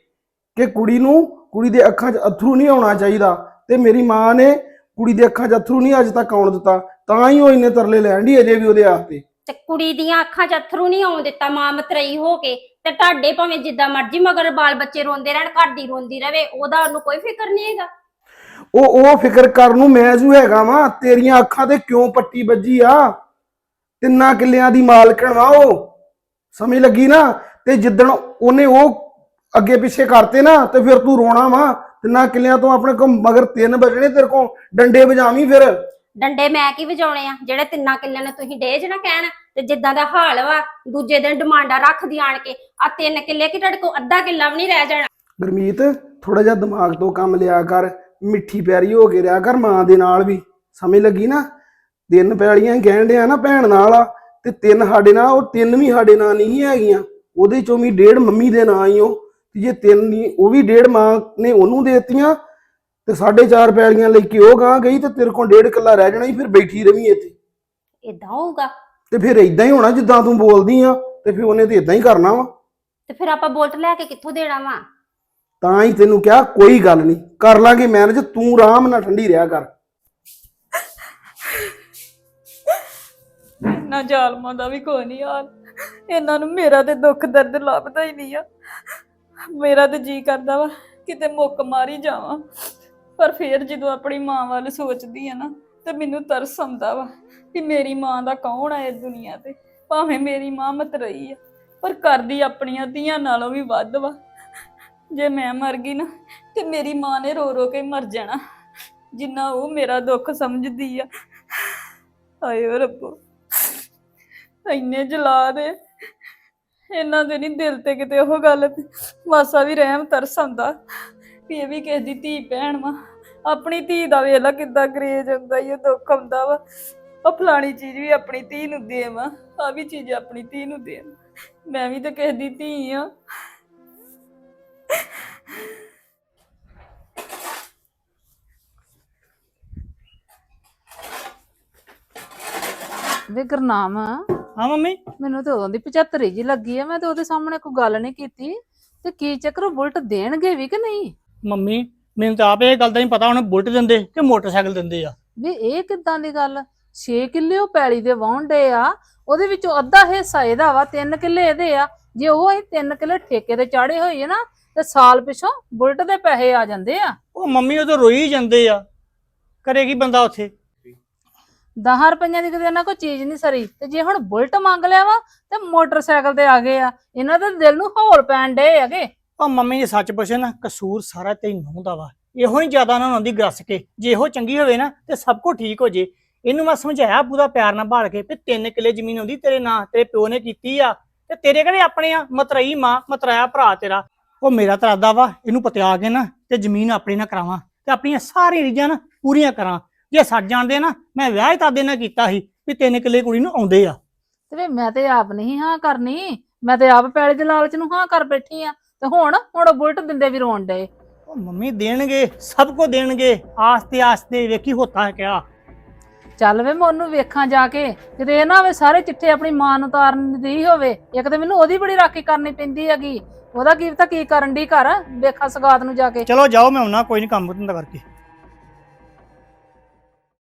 ਕਿ ਕੁੜੀ ਨੂੰ ਕੁੜੀ ਦੇ ਅੱਖਾਂ 'ਚ ਅਥਰੂ ਨਹੀਂ ਆਉਣਾ ਚਾਹੀਦਾ ਤੇ ਮੇਰੀ ਮਾਂ ਨੇ ਕੁੜੀ ਦੇ ਅੱਖਾਂ 'ਚ ਅਥਰੂ ਨਹੀਂ ਅੱਜ ਤੱਕ ਆਉਣ ਦਿੱਤਾ। ਤਾਂ ਹੀ ਉਹ ਇੰਨੇ ਤਰਲੇ ਲੈਣ ਦੀ ਅਜੇ ਵੀ ਉਹਦੇ ਆਸਤੇ। ਤੇ ਕੁੜੀ ਦੀਆਂ ਅੱਖਾਂ 'ਚ ਅਥਰੂ ਨਹੀਂ ਆਉਣ ਦਿੱਤਾ, ਮਾਂ ਮਤਰਈ ਹੋ ਕੇ ਤੇ ਤੁਹਾਡੇ ਭਾਵੇਂ ਜਿੱਦਾਂ ਮਰਜ਼ੀ ਮਗਰ ਬਾਲ ਬੱਚੇ ਰੋਂਦੇ ਰਹਿਣ, ਘਰ ਦੀ ਰੋਂਦੀ ਰਵੇ, ਉਹਦਾ ਉਹਨੂੰ ਕੋਈ ਫਿਕਰ ਨਹੀਂ ਹੈਗਾ। ਉਹ ਉਹ ਫਿਕਰ ਕਰਨ ਨੂੰ ਮੈਂ ਜੂ ਹੈਗਾ ਵਾਂ ਤੇਰੀਆਂ ਅੱਖਾਂ ਤੇ ਕਿਉਂ ਪੱਟੀ ਵੱਜੀ ਆ? ਤਿੰਨਾਂ ਕਿੱਲਿਆਂ ਦੀ ਮਾਲਕਣ ਵਾ ਉਹ। ਸਮਝ ਲੱਗੀ ਨਾ? ਤੇ ਜਿੱਦਣ ਉਹਨੇ ਉਹ ਅੱਗੇ ਪਿੱਛੇ ਕਰਤੇ ਨਾ ਤੇ ਫਿਰ ਤੂੰ ਰੋਣਾ ਵਾ। ਤਿੰਨਾਂ ਕਿੱਲਿਆਂ ਤੋਂ ਆਪਣੇ ਕੋ ਮਗਰ ਤਿੰਨ ਬਚਣੇ ਤੇਰੇ ਕੋ ਡੰਡੇ ਵਜਾਵੀਂ ਫਿਰ। ਡੰਡੇ ਮੈਂ ਕੀ ਵਜਾਉਣੇ ਆ? ਜਿਹੜੇ ਤਿੰਨਾਂ ਕਿੱਲਿਆਂ ਨੂੰ ਤੁਸੀਂ ਡੇਜ ਨਾ ਕਹਿਣ ਤੇ ਜਿੱਦਾਂ ਦਾ ਹਾਲ ਵਾ ਦੂਜੇ ਦਿਨ ਡਿਮਾਂਡਾਂ ਰੱਖਦੀ ਆਣ ਕੇ। ਆ ਤਿੰਨ ਕਿੱਲੇ ਕਿ ਤੁਹਾਡੇ ਕੋਲ ਅੱਧਾ ਕਿੱਲਾ ਵੀ ਨਹੀਂ ਰਹਿ ਜਾਣਾ? ਗੁਰਮੀਤ ਥੋੜਾ ਜਿਹਾ ਦਿਮਾਗ ਤੋਂ ਕੰਮ ਲਿਆ ਕਰ। ਮਿੱਠੀ ਪਿਆਰੀ ਹੋ ਕੇ ਰਿਹਾ ਕਰ ਮਾਂ ਦੇ ਨਾਲ ਵੀ। ਸਮਝ ਲੱਗੀ ਨਾ? ਤਿੰਨ ਪੈਲੀਆਂ ਕਹਿਣ ਡਿਆ ਨਾ ਭੈਣ ਨਾਲ ਆ ਤੇ ਤਿੰਨ ਸਾਡੇ ਨਾਲ ਉਹ ਤਿੰਨ ਵੀ ਸਾਡੇ ਨਾਲ ਨਹੀਂ ਹੈਗੀਆਂ। ਉਹਦੇ ਚੋਂ ਵੀ ਡੇਢ ਮੰਮੀ ਦੇ ਨਾਂ ਹੀ ਉਹ। ਤੇ ਜੇ ਤਿੰਨ ਨਹੀਂ ਉਹ ਵੀ ਡੇਢ ਮਾਂ ਨੇ ਉਹਨੂੰ ਦੇ ਦਿੱਤੀਆਂ ਤੇ ਸਾਢੇ ਚਾਰ ਪੈਲੀਆਂ ਲੈ ਕੇ ਉਹ ਗਾਂ ਗਈ ਤੇ ਤੇਰੇ ਕੋਲ ਡੇਢ ਕਿੱਲਾ ਰਹਿ ਜਾਣਾ ਸੀ ਫਿਰ ਬੈਠੀ ਰਵੀਂ ਇੱਥੇ। ਇਦਾਂ ਹੋਊਗਾ? ਤੇ ਫਿਰ ਇਦਾਂ ਹੀ ਹੋਣਾ ਜਿੱਦਾਂ ਤੂੰ ਬੋਲਦੀ ਆ ਤੇ ਫਿਰ ਉਹਨੇ ਤੇ ਇਦਾਂ ਹੀ ਕਰਨਾ ਵਾ। ਤੇ ਫਿਰ ਆਪਾਂ ਬੋਲਟ ਲੈ ਕੇ ਕਿੱਥੋਂ ਦੇਣਾ ਵਾ? ਤਾਂ ਹੀ ਤੈਨੂੰ ਕਿਹਾ ਕੋਈ ਗੱਲ ਨਹੀਂ। ਕਰ ਲਾਂਗੇ ਮੈਨੇਜ ਤੂੰ ਆਰਾਮ ਨਾਲ ਠੰਡੀ ਰਿਹਾ ਕਰ। ਨਾ ਜ਼ਾਲਮਾਂ ਦਾ ਵੀ ਕੋਈ ਨਹੀਂ ਹਾਲ। ਇਹਨਾਂ ਨੂੰ ਮੇਰਾ ਤੇ ਦੁੱਖ ਦਰਦ ਲੱਭਦਾ ਹੀ ਨਹੀਂ ਆ। ਮੇਰਾ ਤੇ ਜੀ ਕਰਦਾ ਵਾ, ਕਿਤੇ ਮੁੱਕ ਮਾਰੀ ਜਾਵਾਂ। ਪਰ ਫੇਰ ਜਦੋਂ ਆਪਣੀ ਮਾਂ ਵੱਲ ਸੋਚਦੀ ਆ ਨਾ, ਤੇ ਮੈਨੂੰ ਤਰਸ ਆਉਂਦਾ ਵਾ ਕਿ ਮੇਰੀ ਮਾਂ ਦਾ ਕੌਣ ਆ ਇਸ ਦੁਨੀਆ ਤੇ। ਭਾਵੇਂ ਮੇਰੀ ਮਾਂ ਮਤਰਈ ਆ, ਪਰ ਕਰਦੀ ਆਪਣੀਆਂ ਧੀਆਂ ਨਾਲੋਂ ਵੀ ਵੱਧ ਵਾ। ਜੇ ਮੈਂ ਮਰ ਗਈ ਨਾ, ਤੇ ਮੇਰੀ ਮਾਂ ਨੇ ਰੋ ਰੋ ਕੇ ਮਰ ਜਾਣਾ। ਜਿੰਨਾ ਉਹ ਮੇਰਾ ਦੁੱਖ ਸਮਝਦੀ ਆ। ਹਾਏ ਓ ਰੱਬੋ, ਇੰਨੇ ਜਲਾ ਦੇ ਇਹਨਾਂ ਦੇ ਨਹੀਂ ਦਿਲ ਤੇ ਕਿਤੇ ਉਹ ਗੱਲ ਮਾਸਾ ਵੀ ਰਹਿਮ ਤਰਸ ਆਉਂਦਾ। ਵੀ ਇਹ ਵੀ ਕਿਸੇ ਦੀ ਧੀ ਭੈਣ ਵਾ। ਆਪਣੀ ਧੀ ਦਾ ਵੇਲਾ ਕਿੱਦਾਂ ਗਰੇਜ ਹੁੰਦਾ ਈ ਦੁੱਖ ਆਉਂਦਾ ਵਾ। ਉਹ ਫਲਾਣੀ ਚੀਜ਼ ਵੀ ਆਪਣੀ ਧੀ ਨੂੰ ਦੇਵਾਂ ਆ ਵੀ ਚੀਜ਼ ਆਪਣੀ ਧੀ ਨੂੰ ਦੇਵਾਂ। ਮੈਂ ਵੀ ਤਾਂ ਕਿਸੇ ਦੀ ਧੀ ਆ। ਵੇ ਗੁਰਨਾਮ ਹਾਂ ਮੰਮੀ। ਮੈਨੂੰ ਤੇ ਉਦੋਂ ਦੀ 75 ਜੀ ਲੱਗੀ ਆ ਮੈਂ ਤੇ ਉਹਦੇ ਸਾਹਮਣੇ ਕੋਈ ਗੱਲ ਨਹੀਂ ਕੀਤੀ। ਤੇ ਕੀ ਚੱਕਰ ਉਹ ਬੁਲਟ ਦੇਣਗੇ ਵੀ ਕਿ ਨਹੀਂ? ਮੰਮੀ ਮੈਨੂੰ ਤਾਂ ਆਪ ਇਹ ਗੱਲ ਦਾ ਨਹੀਂ ਪਤਾ ਹੁਣ ਬੁਲਟ ਦਿੰਦੇ ਕਿ ਮੋਟਰਸਾਈਕਲ ਦਿੰਦੇ ਆ। ਵੀ ਇਹ ਕਿੱਦਾਂ ਦੀ ਗੱਲ? 6 ਕਿੱਲੇ ਉਹ ਪੈਲੀ ਦੇ ਵਾਹੁਣ ਡੇ ਆ ਉਹਦੇ ਵਿੱਚੋਂ ਅੱਧਾ ਹਿੱਸਾ ਇਹਦਾ ਵਾ 3 ਕਿੱਲੇ ਇਹਦੇ ਆ। ਜੇ ਉਹ ਅਸੀਂ 3 ਕਿੱਲੇ ਠੇਕੇ ਤੇ ਚਾੜੇ ਹੋਏ ਆ ਨਾ ਤੇ ਸਾਲ ਪਿਛੋਂ ਬੁਲਟ ਦੇ ਪੈਸੇ ਆ ਜਾਂਦੇ ਆ। ਉਹ ਮੰਮੀ ਉਹ ਤਾਂ ਰੋਈ ਜਾਂਦੇ ਆ। ਕਰੇਗੀ ਬੰਦਾ ਉੱਥੇ? 10 ਰੁਪਈਆਂ ਦੀ ਕਿਤੇ ਇਹਨਾਂ ਕੋਈ ਚੀਜ਼ ਨਹੀਂ ਸਰੀ। ਤੇ ਜੇ ਹੁਣ ਬੁਲਟ ਮੰਗ ਲਿਆ ਵਾ, ਤੇ ਮੋਟਰਸਾਈਕਲ ਤੇ ਆ ਗਏ ਆ। ਇਹਨਾਂ ਦੇ ਦਿਲ ਨੂੰ ਹੌਲ ਪੈਣ ਡੇ ਹੈਗੇ। ਉਹ ਮੰਮੀ ਜੇ ਸੱਚ ਪੁੱਛੇ ਨਾ, ਕਸੂਰ ਸਾਰਾ ਤੈਨੂੰ ਦਾ ਵਾ। ਇਹੋ ਹੀ ਜ਼ਿਆਦਾ ਨਾ ਆਉਂਦੀ ਗਰਸ ਕੇ। ਜੇ ਇਹੋ ਚੰਗੀ ਹੋਵੇ ਨਾ, ਤੇ ਸਭ ਕੁਝ ਠੀਕ ਹੋ ਜੇ। ਇਹਨੂੰ ਮੈਂ ਸਮਝਾਇਆ ਪੂਰਾ ਪਿਆਰ ਨਾਲ ਭਾਲ ਕੇ ਵੀ ਤਿੰਨ ਕਿੱਲੇ ਜ਼ਮੀਨ ਹੁੰਦੀ ਤੇਰੇ ਨਾਂ, ਤੇਰੇ ਪਿਓ ਨੇ ਕੀਤੀ ਆ। ਤੇ ਤੇਰੇ ਕਿਹੜੇ ਆਪਣੇ ਆ, ਮਤਰਈ ਮਾਂ, ਮਤਰਾਇਆ ਭਰਾ ਤੇਰਾ। ਉਹ ਮੇਰਾ ਤਰਾਦਾ ਵਾ, ਇਹਨੂੰ ਪਤਿਆ ਕੇ ਨਾ, ਤੇ ਜ਼ਮੀਨ ਆਪਣੀ ਨਾ ਕਰਾਵਾਂ। ਤੇ ਆਪਣੀਆਂ ਸਾਰੀਆਂ ਰੀਝਾਂ ਨਾ ਪੂਰੀਆਂ ਕਰਾਂ। ਜੇ ਸੱਜ ਜਾਣਦੇ ਨਾ ਮੈਂ ਵਿਆਹ ਹੀ ਤਾਦੇ ਨਾਲ ਕੀਤਾ ਸੀ ਵੀ ਤਿੰਨ ਕਿੱਲੇ ਕੁੜੀ ਨੂੰ ਆਉਂਦੇ ਆ। ਤੇ ਵੇ ਮੈਂ ਤੇ ਆਪ ਨਹੀਂ ਹਾਂ ਕਰਨੀ ਮੈਂ ਤੇ ਆਪ ਪੈਲੀ ਦੇ ਲਾਲਚ ਨੂੰ ਹਾਂ ਕਰ ਬੈਠੀ ਆ। ਤੇ ਹੁਣ ਹੁਣ ਉਹ ਬੁਲਟ ਦਿੰਦੇ ਵੀ ਰੋਣ ਡੇ ਉਹ ਮੰਮੀ ਦੇਣਗੇ ਸਭ ਕੋ ਦੇਣਗੇ ਆਸਤੇ ਆਸਤੇ ਵੇਖੀ ਹੋਤਾ ਹੈ ਕਿਆ। ਚੱਲ ਵੇ ਮੈਂ ਉਹਨੂੰ ਵੇਖਾਂ ਜਾ ਕੇ ਕਿਤੇ ਇਹ ਨਾ ਹੋਵੇ ਸਾਰੇ ਚਿੱਠੇ ਆਪਣੀ ਮਾਂ ਨੂੰ ਤਾਰਨ ਦੀ ਹੋਵੇ ਇੱਕ ਤੇ ਮੈਨੂੰ ਉਹਦੀ ਬੜੀ ਰਾਖੀ ਕਰਨੀ ਪੈਂਦੀ ਹੈਗੀ। ਉਹਦਾ ਕੀ ਪਤਾ ਕੀ ਕਰਨ ਦੀ ਘਰ ਵੇਖਾਂ ਸਗਾਤ ਨੂੰ ਜਾ ਕੇ। ਚਲੋ ਜਾਓ ਮੈਂ ਆਉਣਾ ਕੋਈ ਨਹੀਂ ਕੰਮ ਧੰਦਾ ਕਰਕੇ।